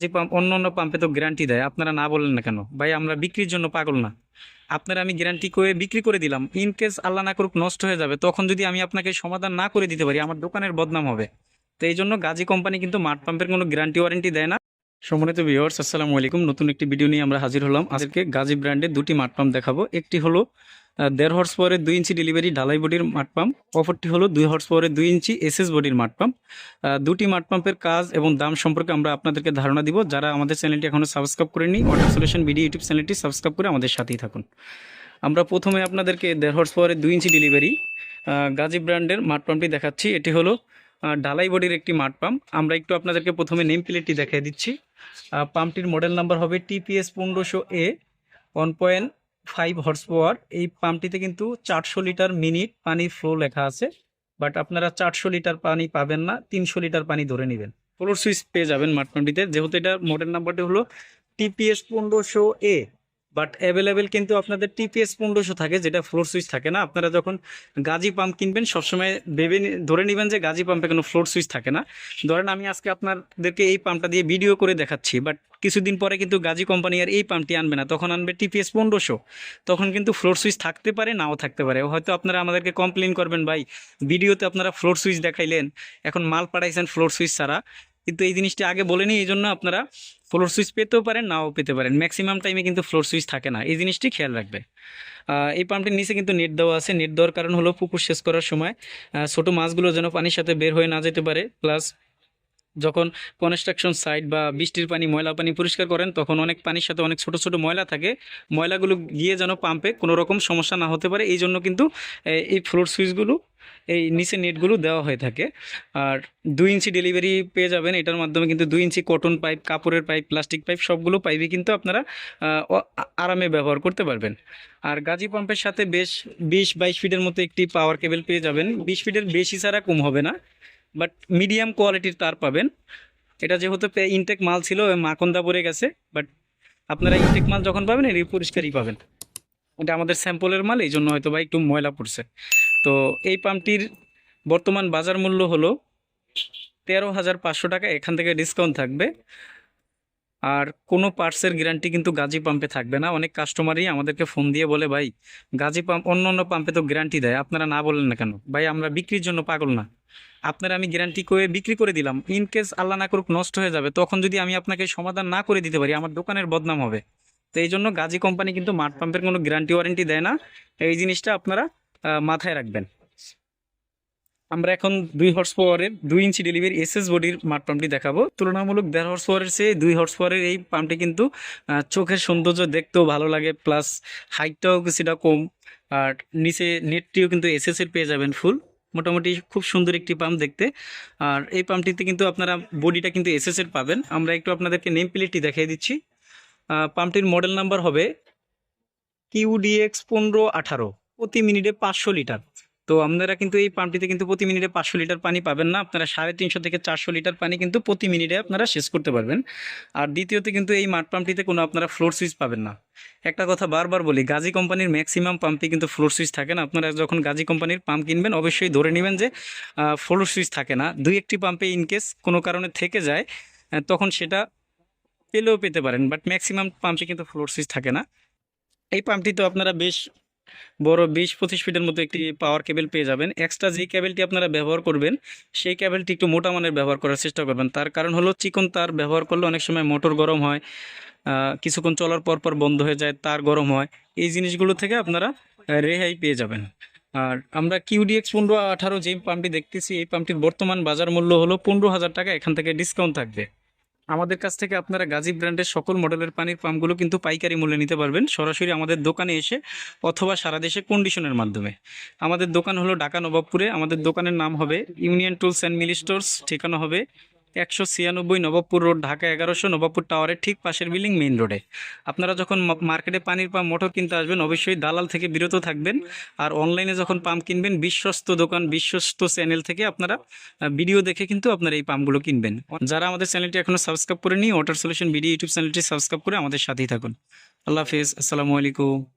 যে পাম্প অন্য অন্য পাম্পে তো গ্যারান্টি দেয়, আপনারা না বলেন না কেন? ভাই, আমরা বিক্রির জন্য পাগল না। আপনারা আমি গ্যারান্টি করে বিক্রি করে দিলাম। ইন কেস আল্লাহ না করুক, নষ্ট হয়ে যাবে। তখন যদি আমি আপনাকে সমাধান না করে দিতে পারি, আমার দোকানের বদনাম হবে। তো এই জন্য গাজী কোম্পানি কিন্তু মাঠ পাম্পের কোনো গ্যারান্টি ওয়ারেন্টি দেয় না। সম্মানিত ভিউয়ার্স আসসালামু আলাইকুম। নতুন একটি ভিডিও নিয়ে আমরা হাজির হলাম। আজকে গাজী ব্র্যান্ডের দুটি মাঠ পাম্প দেখাবো। একটি হলো দেড় হর্স পাওয়ারের দুই ইঞ্চি ডেলিভারি ঢালাই বডির মাঠ পাম্প অপরটি হলো দুই হর্স পাওয়ারের দুই ইঞ্চি এসএস বডির মাঠ পাম্প দুটি মাঠ পাম্পের কাজ এবং দাম সম্পর্কে আমরা আপনাদেরকে ধারণা দিব। যারা আমাদের চ্যানেলটি এখনও সাবস্ক্রাইব করেনি ওয়াটার সলিউশন ভিডিও ইউটিউব চ্যানেলটি সাবস্ক্রাইব করে আমাদের সাথেই থাকুন। আমরা প্রথমে আপনাদেরকে দেড় হর্স পাওয়ারের দুই ইঞ্চি ডেলিভারি গাজী ব্র্যান্ডের মাঠ পাম্পটি দেখাচ্ছি। এটি হলো ঢালাই বডির একটি মাঠ পাম্প আমরা একটু আপনাদেরকে প্রথমে নেম প্লেটটি দেখিয়ে দিচ্ছি। পাম্পটির মডেল নাম্বার হবে টিপিএস পনেরোশো এ one point five horse power এই পাম্পটিতে কিন্তু চারশো লিটার মিনিট পানি ফ্লো লেখা আছে বাট আপনারা চারশো লিটার পানি পাবেন না, তিনশো লিটার পানি ধরে নেবেন। ফ্লোর সুইচ পেয়ে যাবেন মাঠ পাম্পটিতে যেহেতু এটা মডেল নাম্বারটি হলো টিপিএস পনেরোশো এ বাট অ্যাভেলেবেল কিন্তু আপনাদের টিপিএস পনেরোশো থাকে, যেটা ফ্লোর সুইচ থাকে না। আপনারা যখন গাজি পাম্প কিনবেন, সবসময় ভেবে ধরে নেবেন যে গাজি পাম্পে কোনো ফ্লোর সুইচ থাকে না। ধরেন আমি আজকে আপনাদেরকে এই পাম্পটা দিয়ে ভিডিও করে দেখাচ্ছি বাট কিছুদিন পরে কিন্তু গাজি কোম্পানি আর এই পাম্পটি আনবে না। তখন আনবে টিপিএস পনেরোশো। তখন কিন্তু ফ্লোর সুইচ থাকতে পারে, নাও থাকতে পারে। হয়তো আপনারা আমাদেরকে কমপ্লেন করবেন, ভাই ভিডিওতে আপনারা ফ্লোর সুইচ দেখাইলেন, এখন মাল পাঠাইছেন ফ্লোর সুইচ ছাড়া। কিন্তু এই জিনিসটি আগে বলেনি এই জন্য আপনারা ফ্লোর সুইচ পেতেও পারেন, নাও পেতে পারেন। ম্যাক্সিমাম টাইমে কিন্তু ফ্লোর সুইচ থাকে না। এই জিনিসটি খেয়াল রাখবে। এই পাম্পটির নিচে কিন্তু নেট দেওয়া আছে। নেট দেওয়ার কারণ হলো পুকুর শেষ করার সময় ছোট মাছগুলো যেন পানির সাথে বের হয়ে না যেতে পারে প্লাস যখন কনস্ট্রাকশন সাইট বা বৃষ্টির পানি ময়লা পানি পরিষ্কার করেন, তখন অনেক পানির সাথে অনেক ছোট ছোট ময়লা থাকে। ময়লাগুলো গিয়ে যেন পাম্পে কোনো রকম সমস্যা না হতে পারে। এই জন্য কিন্তু এই ফ্লোর সুইচগুলো এই নিচে নেটগুলো দেওয়া হয়ে থাকে। আর দুই ইঞ্চি ডেলিভারি পেয়ে যাবেন। এটার মাধ্যমে কিন্তু দুই ইঞ্চি কটন পাইপ কাপড়ের পাইপ প্লাস্টিক পাইপ সবগুলো পাইপই কিন্তু আপনারা আরামে ব্যবহার করতে পারবেন। আর গাজি পাম্পের সাথে বেশ বিশ বাইশ ফিটের মতো একটি পাওয়ার কেবল পেয়ে যাবেন। বিশ ফিটের বেশি ছাড়া কম হবে না। বাট মিডিয়াম কোয়ালিটির তার পাবেন। এটা যেহেতু ইনটেক মাল ছিল মাকন্দা পড়ে গেছে বাট আপনারা ইনটেক মাল যখন পাবেন, এর পরিষ্কারই পাবেন। এটা আমাদের স্যাম্পলের মাল এই জন্য হয়তো বা একটু ময়লা পড়ছে। তো এই পাম্পটির বর্তমান বাজার মূল্য হলো তেরো হাজার পাঁচশো টাকা, এখান থেকে ডিসকাউন্ট থাকবে। আর কোনো পার্টসের গ্যারান্টি কিন্তু গাজী পাম্পে থাকবে না। অনেক কাস্টমারই আমাদেরকে ফোন দিয়ে বলে, ভাই, গাজি পাম্প অন্য অন্য পাম্পে তো গ্যারান্টি দেয়। আপনারা না বলেন না কেন? ভাই, আমরা বিক্রির জন্য পাগল না। আপনারা আমি গ্যারান্টি করে বিক্রি করে দিলাম। ইন কেস আল্লাহ না করুক, নষ্ট হয়ে যাবে। তখন যদি আমি আপনাকে সমাধান না করে দিতে পারি, আমার দোকানের বদনাম হবে। তো এই জন্য গাজি কোম্পানি কিন্তু মাঠ পাম্পের কোনো গ্যারান্টি ওয়ারেন্টি দেয় না। এই জিনিসটা আপনারা মাথায় রাখবেন। আমরা এখন দুই হর্স পাওয়ারের দুই ইঞ্চি ডেলিভারি এসএস বডির মাঠ পাম্পটি দেখাবো। তুলনামূলক দেড় হর্স পাওয়ারের চেয়ে দুই হর্স পাওয়ারের এই পাম্পটি কিন্তু চোখের সৌন্দর্য দেখতেও ভালো লাগে। প্লাস হাইটটাও কিছুটা কম। আর নিচে নেটটিও কিন্তু এসএস এর পেয়ে যাবেন ফুল মোটামুটি খুব সুন্দর একটি পাম্প দেখতে। আর এই পাম্পটিতে কিন্তু আপনারা বডিটা কিন্তু এস এর পাবেন। আমরা একটু আপনাদেরকে নেম প্লেটটি দেখিয়ে দিচ্ছি। পাম্পটির মডেল নাম্বার হবে কিউডিএক্স পনেরো আঠারো। প্রতি মিনিটে পাঁচশো লিটার। তো আপনারা কিন্তু এই পাম্পটিতে কিন্তু প্রতি মিনিটে পাঁচশো লিটার পানি পাবেন না। আপনারা সাড়ে তিনশো থেকে চারশো লিটার পানি কিন্তু প্রতি মিনিটে আপনারা শেষ করতে পারবেন। আর দ্বিতীয়ত কিন্তু এই মাঠ পাম্পটিতে কোনো আপনারা ফ্লোর সুইচ পাবেন না। একটা কথা বারবার বলি, গাজী কোম্পানির ম্যাক্সিমাম পাম্পে কিন্তু ফ্লোর সুইচ থাকে না। আপনারা যখন গাজী কোম্পানির পাম্প কিনবেন, অবশ্যই ধরে নেবেন যে ফ্লোর সুইচ থাকে না। দুই একটি পাম্পে ইনকেস কোনো কারণে থেকে যায় তখন সেটা পেলেও পেতে পারেন। বাট ম্যাক্সিমাম পাম্পে কিন্তু ফ্লোর সুইচ থাকে না। এই পাম্পটি তো আপনারা বেশ বড় বিশ পঁচিশ ফিটের মতো একটি পাওয়ার কেবেল পেয়ে যাবেন। এক্সট্রা যে কেবলটি আপনারা ব্যবহার করবেন, সেই কেবলটি একটু মোটা মানের ব্যবহার করার চেষ্টা করবেন। তার কারণ হলো চিকন তার ব্যবহার করলে অনেক সময় মোটর গরম হয় কিছুক্ষণ চলার পর পর বন্ধ হয়ে যায়, তার গরম হয়। এই জিনিসগুলো থেকে আপনারা রেহাই পেয়ে যাবেন। আর আমরা কিউডিএক্স পনেরো আঠারো যে পাম্পটি দেখতেছি, এই পাম্পটির বর্তমান বাজার মূল্য হলো পনেরো হাজার টাকা, এখান থেকে ডিসকাউন্ট থাকবে। আমাদের কাছ থেকে আপনারা গাজী ব্র্যান্ডের সকল মডেলের পানির পাম্পগুলো কিন্তু পাইকারি মূল্যে নিতে পারবেন, সরাসরি আমাদের দোকানে এসে অথবা সারা দেশে কন্ডিশনের মাধ্যমে। আমাদের দোকান হলো ঢাকা নবাবপুরে, আমাদের দোকানের নাম হবে union tools and mill stores ঠিকানা হবে একশো ছিয়ানব্বই নবাবপুর রোড, ঢাকা এগারোশো নবাবপুর টাওয়ারের ঠিক পাশের বিল্ডিং মেইন রোডে। আপনারা যখন মার্কেটে পানির পাম্প মোটর কিনতে আসবেন, অবশ্যই দালাল থেকে বিরত থাকবেন। আর অনলাইনে যখন পাম্প কিনবেন, বিশ্বস্ত দোকান, বিশ্বস্ত চ্যানেল থেকে আপনারা ভিডিও দেখে কিন্তু আপনারা এই পাম্পগুলো কিনবেন। যারা আমাদের চ্যানেলটি এখনও সাবস্ক্রাইব করে নিই ওয়াটার সলিউশন ভিডিও ইউটিউব চ্যানেলটি সাবস্ক্রাইব করে আমাদের সাথেই থাকুন। আল্লাহ হাফিজ, আসসালামু আলাইকুম।